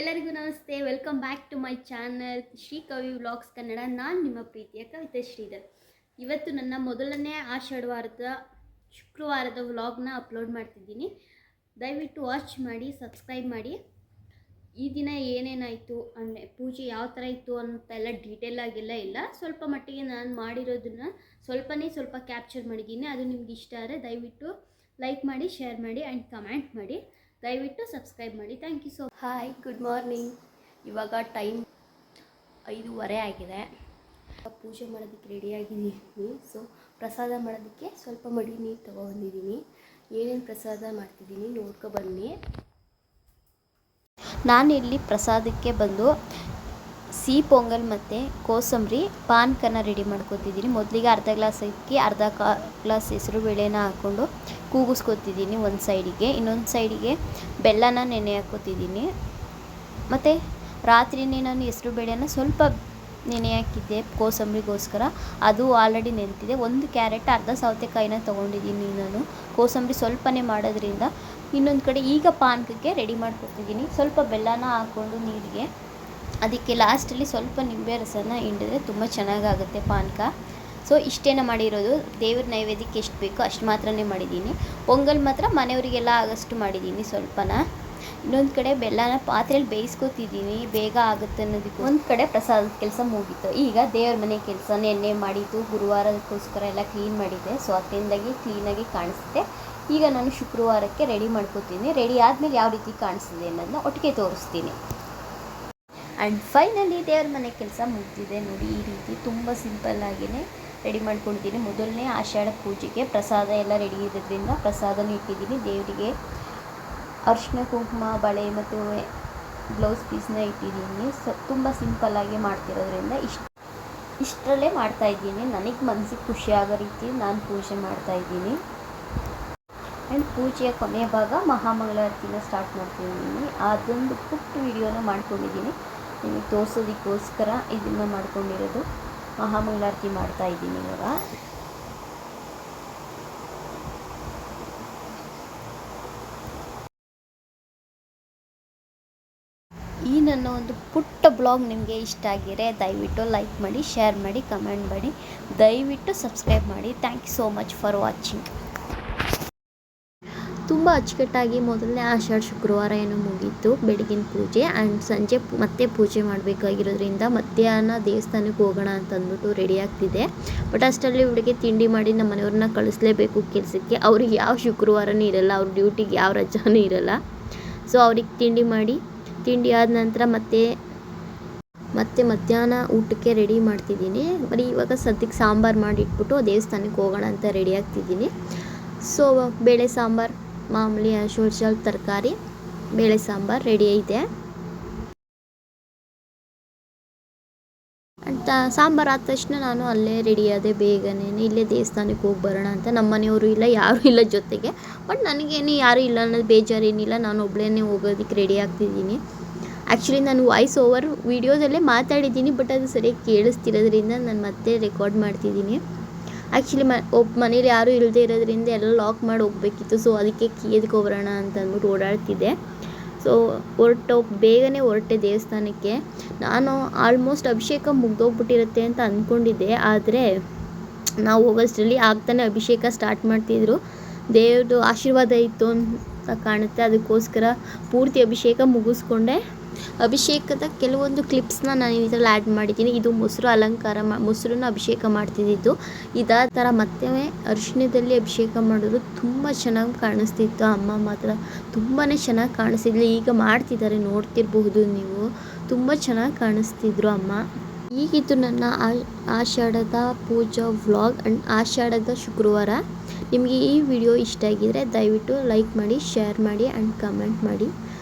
ಎಲ್ಲರಿಗೂ ನಮಸ್ತೆ. Welcome back to my channel Shri Kavi vlogs Kannada. ನಾನು ನಿಮ್ಮ ಪ್ರೀತಿಯ ಕವಿತೆ ಶ್ರೀಧರ್. ಇವತ್ತು ನನ್ನ ಮೊದಲನೇ ಆಷಾಢವಾರದ, ಶುಕ್ರವಾರದ ವ್ಲಾಗ್ನ ಅಪ್ಲೋಡ್ ಮಾಡ್ತಿದ್ದೀನಿ. ದಯವಿಟ್ಟು ವಾಚ್ ಮಾಡಿ ಸಬ್ಸ್ಕ್ರೈಬ್ ಮಾಡಿ. ಈ ದಿನ ಏನೇನಾಯಿತು ಅಂದರೆ, ಪೂಜೆ ಯಾವ ಥರ ಇತ್ತು ಅಂತ ಎಲ್ಲ ಡೀಟೇಲ್ ಆಗಿಲ್ಲ ಇಲ್ಲ. ಸ್ವಲ್ಪ ಮಟ್ಟಿಗೆ ನಾನು ಮಾಡಿರೋದನ್ನ ಸ್ವಲ್ಪನೇ ಸ್ವಲ್ಪ ಕ್ಯಾಪ್ಚರ್ ಮಾಡಿದ್ದೀನಿ. ಅದು ನಿಮ್ಗೆ ಇಷ್ಟ ಆದರೆ ದಯವಿಟ್ಟು ಲೈಕ್ ಮಾಡಿ ಶೇರ್ ಮಾಡಿ ಆ್ಯಂಡ್ ಕಮೆಂಟ್ ಮಾಡಿ. ದಯವಿಟ್ಟು ಸಬ್ಸ್ಕ್ರೈಬ್ ಮಾಡಿ. Thank you so hi good morning ಇವಾಗ ಟೈಮ್ ಐದೂವರೆ ಆಗಿದೆ. ಪೂಜೆ ಮಾಡೋದಕ್ಕೆ ರೆಡಿಯಾಗಿದ್ದೀನಿ ಸೊ ಪ್ರಸಾದ ಮಾಡೋದಕ್ಕೆ ಸ್ವಲ್ಪ ಮಡಿ ನೀರು ತೊಗೊಬಂದಿದ್ದೀನಿ ಏನೇನು ಪ್ರಸಾದ ಮಾಡ್ತಿದ್ದೀನಿ ನೋಡ್ಕೊ ಬನ್ನಿ. ಇಲ್ಲಿ ಪ್ರಸಾದಕ್ಕೆ ಬಂದು ಸಿಹಿ ಪೊಂಗಲ್ ಮತ್ತು ಕೋಸಂಬರಿ ಪಾನ್ಕನ ರೆಡಿ ಮಾಡ್ಕೋತಿದ್ದೀನಿ. ಮೊದಲಿಗೆ ಅರ್ಧ ಗ್ಲಾಸ್ ಅಕ್ಕಿ, ಅರ್ಧ ಕಾ ಗ್ಲಾಸ್ ಹೆಸರು ಬೇಳೆನ ಹಾಕ್ಕೊಂಡು ಕೂಗಿಸ್ಕೊತಿದ್ದೀನಿ ಒಂದು ಸೈಡಿಗೆ ಇನ್ನೊಂದು ಸೈಡಿಗೆ ಬೆಲ್ಲನ ನೆನೆ ಹಾಕೋತಿದ್ದೀನಿ. ಮತ್ತು ರಾತ್ರಿನೇ ನಾನು ಹೆಸರು ಬೇಳೆನ ಸ್ವಲ್ಪ ನೆನೆ ಹಾಕಿದ್ದೆ ಕೋಸಂಬರಿಗೋಸ್ಕರ. ಅದು ಆಲ್ರೆಡಿ ನೆನೆತಿದೆ. ಒಂದು ಕ್ಯಾರೆಟ್ ಅರ್ಧ ಸೌತೆಕಾಯಿನ ತೊಗೊಂಡಿದ್ದೀನಿ ನಾನು. ಕೋಸಂಬರಿ ಸ್ವಲ್ಪನೇ ಮಾಡೋದ್ರಿಂದ ಇನ್ನೊಂದು ಕಡೆ ಈಗ ಪಾನಕಕ್ಕೆ ರೆಡಿ ಮಾಡ್ಕೊತಿದ್ದೀನಿ. ಸ್ವಲ್ಪ ಬೆಲ್ಲನ ಹಾಕ್ಕೊಂಡು ನೀರಿಗೆ ಅದಕ್ಕೆ ಲಾಸ್ಟಲ್ಲಿ ಸ್ವಲ್ಪ ನಿಂಬೆ ರಸನ ಹಿಂಡಿದ್ರೆ ತುಂಬ ಚೆನ್ನಾಗಾಗುತ್ತೆ ಪಾನಕ. ಸೊ, ಇಷ್ಟೇನ ಮಾಡಿರೋದು? ದೇವ್ರ ನೈವೇದ್ಯಕ್ಕೆ ಎಷ್ಟು ಬೇಕೋ ಅಷ್ಟು ಮಾತ್ರನೇ ಮಾಡಿದ್ದೀನಿ. ಪೊಂಗಲ್ ಮಾತ್ರ ಮನೆಯವರಿಗೆಲ್ಲ ಆಗಷ್ಟು ಮಾಡಿದ್ದೀನಿ ಸ್ವಲ್ಪನ. ಇನ್ನೊಂದು ಕಡೆ ಬೆಲ್ಲನ ಪಾತ್ರೆಯಲ್ಲಿ ಬೇಯಿಸ್ಕೊತಿದ್ದೀನಿ, ಬೇಗ ಆಗುತ್ತೆ ಅನ್ನೋದಕ್ಕೆ ಒಂದು ಕಡೆ ಪ್ರಸಾದದ ಕೆಲಸ ಮುಗೀತು. ಈಗ ದೇವ್ರ ಮನೆ ಕೆಲಸ ನೆನ್ನೆ ಮಾಡಿದ್ದು ಗುರುವಾರಕ್ಕೋಸ್ಕರ ಎಲ್ಲ ಕ್ಲೀನ್ ಮಾಡಿದ್ದೆ. ಸೊ ಅದರಿಂದಾಗಿ ಕ್ಲೀನಾಗಿ ಕಾಣಿಸುತ್ತೆ. ಈಗ ನಾನು ಶುಕ್ರವಾರಕ್ಕೆ ರೆಡಿ ಮಾಡ್ಕೋತೀನಿ. ರೆಡಿ ಆದಮೇಲೆ ಯಾವ ರೀತಿ ಕಾಣಿಸ್ತದೆ ಅನ್ನೋದನ್ನ ಒಟ್ಟಿಗೆ ತೋರಿಸ್ತೀನಿ. ಆ್ಯಂಡ್ ಫೈನಲಿ ದೇವ್ರ ಮನೆ ಕೆಲಸ ಮುಗಿದಿದೆ ನೋಡಿ, ಈ ರೀತಿ ತುಂಬ ಸಿಂಪಲ್ಲಾಗಿಯೇ ರೆಡಿ ಮಾಡ್ಕೊಂಡಿದ್ದೀನಿ. ಮೊದಲನೇ ಆಷಾಢ ಪೂಜೆಗೆ ಪ್ರಸಾದ ಎಲ್ಲ ರೆಡಿ ಇರೋದ್ರಿಂದ ಪ್ರಸಾದನೂ ಇಟ್ಟಿದ್ದೀನಿ. ದೇವರಿಗೆ ಅರಿಶಿನ, ಕುಂಕುಮ, ಬಳೆ ಮತ್ತು ಬ್ಲೌಸ್ ಪೀಸ್ನ ಇಟ್ಟಿದ್ದೀನಿ. ಸ ತುಂಬ ಸಿಂಪಲ್ಲಾಗಿ ಮಾಡ್ತಿರೋದ್ರಿಂದ ಇಷ್ಟು, ಇಷ್ಟರಲ್ಲೇ ಮಾಡ್ತಾಯಿದ್ದೀನಿ ನನಗೆ ಮನಸ್ಸಿಗೆ ಖುಷಿ ಆಗೋ ರೀತಿ ನಾನು ಪೂಜೆ ಮಾಡ್ತಾಯಿದ್ದೀನಿ ಆ್ಯಂಡ್ ಪೂಜೆಯ ಕೊನೆಯ ಭಾಗ ಮಹಾಮಂಗಳಾರತಿನ ಸ್ಟಾರ್ಟ್ ಮಾಡ್ತಿದ್ದೀನಿ. ಅದೊಂದು ಪುಟ್ಟ ವಿಡಿಯೋನ ಮಾಡ್ಕೊಂಡಿದ್ದೀನಿ. ನಿಮಗೆ ತೋರಿಸೋದಕ್ಕೋಸ್ಕರ ಇದನ್ನು ಮಾಡ್ಕೊಂಡಿರೋದು. ಮಹಾಮಂಗಳಾರತಿ ಮಾಡ್ತಾ ಇದ್ದೀನಿ ಇವಾಗ. ಈ ನನ್ನ ಒಂದು ಪುಟ್ಟ ಬ್ಲಾಗ್ ನಿಮಗೆ ಇಷ್ಟ ಆಗಿರೆ ದಯವಿಟ್ಟು ಲೈಕ್ ಮಾಡಿ, ಶೇರ್ ಮಾಡಿ, ಕಮೆಂಟ್ ಮಾಡಿ. ದಯವಿಟ್ಟು ಸಬ್ಸ್ಕ್ರೈಬ್ ಮಾಡಿ. Thank you so much for watching. ತುಂಬ ಅಚ್ಚುಕಟ್ಟಾಗಿ ಮೊದಲನೇ ಆಷಾಢ ಶುಕ್ರವಾರ ಏನೋ ಮುಗೀತು, ಬೆಳಗಿನ ಪೂಜೆ ಆ್ಯಂಡ್ ಸಂಜೆ ಮತ್ತೆ ಪೂಜೆ ಮಾಡಬೇಕಾಗಿರೋದ್ರಿಂದ ಮಧ್ಯಾಹ್ನ ದೇವಸ್ಥಾನಕ್ಕೆ ಹೋಗೋಣ ಅಂತ ಅಂದ್ಬಿಟ್ಟು ರೆಡಿ ಆಗ್ತಿದೆ. ಬಟ್ ಅಷ್ಟರಲ್ಲಿ ಹುಡುಗಿ ತಿಂಡಿ ಮಾಡಿ ನಮ್ಮ ಮನೆಯವ್ರನ್ನ ಕಳಿಸ್ಲೇಬೇಕು ಕೆಲಸಕ್ಕೆ. ಅವ್ರಿಗೆ ಯಾವ ಶುಕ್ರವಾರನೂ ಇರಲ್ಲ, ಅವ್ರ ಡ್ಯೂಟಿಗೆ ಯಾವ ರಜಾನೂ ಇರಲ್ಲ. ಸೊ ಅವ್ರಿಗೆ ತಿಂಡಿ ಮಾಡಿ, ತಿಂಡಿ ಆದ ನಂತರ ಮತ್ತೆ ಮತ್ತೆ ಮಧ್ಯಾಹ್ನ ಊಟಕ್ಕೆ ರೆಡಿ ಮಾಡ್ತಿದ್ದೀನಿ. ಬರೀ ಇವಾಗ ಸದ್ಯಕ್ಕೆ ಸಾಂಬಾರು ಮಾಡಿಟ್ಬಿಟ್ಟು ದೇವಸ್ಥಾನಕ್ಕೆ ಹೋಗೋಣ ಅಂತ ರೆಡಿ ಆಗ್ತಿದ್ದೀನಿ. ಸೊ ಬೇಳೆ ಸಾಂಬಾರು. ಮಾಮೂಲಿ ಯೂಶುವಲ್ ತರಕಾರಿ, ಬೇಳೆ ಸಾಂಬಾರು ರೆಡಿ ಐತೆ. ಅಂತ ಸಾಂಬಾರು ಆದ ತಕ್ಷಣ ನಾನು ಅಲ್ಲೇ ರೆಡಿ ಆದೆ ಬೇಗನೆ. ಇಲ್ಲೇ ದೇವಸ್ಥಾನಕ್ಕೆ ಹೋಗಿ ಬರೋಣ ಅಂತ. ನಮ್ಮ ಮನೆಯವರು ಇಲ್ಲ, ಯಾರೂ ಇಲ್ಲ ಜೊತೆಗೆ. ಬಟ್ ನನಗೇನು ಯಾರೂ ಇಲ್ಲ, ಅನ್ನೋದು ಬೇಜಾರೇನಿಲ್ಲ. ನಾನು ಒಬ್ಬಳೇ ಹೋಗೋದಕ್ಕೆ ರೆಡಿ ಆಗ್ತಿದ್ದೀನಿ. ಆ್ಯಕ್ಚುಲಿ ನಾನು ವಾಯ್ಸ್ ಓವರ್ ವೀಡಿಯೋದಲ್ಲೇ ಮಾತಾಡಿದ್ದೀನಿ ಬಟ್ ಅದು ಸರಿಯಾಗಿ ಕೇಳಿಸ್ತಿರೋದ್ರಿಂದ ನಾನು ಮತ್ತೆ ರೆಕಾರ್ಡ್ ಮಾಡ್ತಿದ್ದೀನಿ. ಆ್ಯಕ್ಚುಲಿ ಮ ಒಬ್ಬ ಮನೇಲಿ ಯಾರೂ ಇಲ್ಲದೆ ಇರೋದ್ರಿಂದ ಎಲ್ಲ ಲಾಕ್ ಮಾಡಿ ಹೋಗ್ಬೇಕಿತ್ತು. ಸೊ ಅದಕ್ಕೆ ಕೀ ಹೋಗೋಣ ಅಂತ ಅಂದ್ಬಿಟ್ಟು ಓಡಾಡ್ತಿದ್ದೆ. ಸೊ ಹೊರಟು ಬೇಗನೆ ಹೊರಟೆ ದೇವಸ್ಥಾನಕ್ಕೆ. ನಾನು ಆಲ್ಮೋಸ್ಟ್ ಅಭಿಷೇಕ ಮುಗ್ದೋಗ್ಬಿಟ್ಟಿರುತ್ತೆ ಅಂತ ಅಂದ್ಕೊಂಡಿದ್ದೆ ಆದರೆ, ನಾವು ಹೋಗೋಷ್ಟರಲ್ಲಿ ಆಗ್ತಾನೆ ಅಭಿಷೇಕ ಸ್ಟಾರ್ಟ್ ಮಾಡ್ತಿದ್ರು. ದೇವ್ರದ್ದು ಆಶೀರ್ವಾದ ಇತ್ತು ಅಂತ ಕಾಣುತ್ತೆ. ಅದಕ್ಕೋಸ್ಕರ ಪೂರ್ತಿ ಅಭಿಷೇಕ ಮುಗಿಸ್ಕೊಂಡೆ. ಅಭಿಷೇಕದ ಕೆಲವೊಂದು ಕ್ಲಿಪ್ಸ್ನ ನಾನು ಇದರಲ್ಲಿ ಆ್ಯಡ್ ಮಾಡಿದ್ದೀನಿ. ಇದು ಮೊಸರು ಅಲಂಕಾರ ಮಾ, ಮೊಸರನ್ನ ಅಭಿಷೇಕ ಮಾಡ್ತಿದ್ದಿದ್ದು. ಇದಾದ ಥರ ಮತ್ತೆ ಅರಿಶಿಣದಲ್ಲಿ ಅಭಿಷೇಕ ಮಾಡೋದು ತುಂಬ ಚೆನ್ನಾಗಿ ಕಾಣಿಸ್ತಿತ್ತು. ಅಮ್ಮ ಮಾತ್ರ ತುಂಬಾ ಚೆನ್ನಾಗಿ ಕಾಣಿಸ್ತಿದ್ಲು. ಈಗ ಮಾಡ್ತಿದ್ದಾರೆ, ನೋಡ್ತಿರಬಹುದು ನೀವು. ತುಂಬ ಚೆನ್ನಾಗಿ ಕಾಣಿಸ್ತಿದ್ರು ಅಮ್ಮ. ಈಗಿದ್ದು ನನ್ನ ಆಷಾಢದ ಪೂಜಾ ವ್ಲಾಗ್ ಆ್ಯಂಡ್ ಆಷಾಢದ ಶುಕ್ರವಾರ. ನಿಮಗೆ ಈ ವಿಡಿಯೋ ಇಷ್ಟ ಆಗಿದರೆ ದಯವಿಟ್ಟು ಲೈಕ್ ಮಾಡಿ ಶೇರ್ ಮಾಡಿ ಆ್ಯಂಡ್ ಕಮೆಂಟ್ ಮಾಡಿ.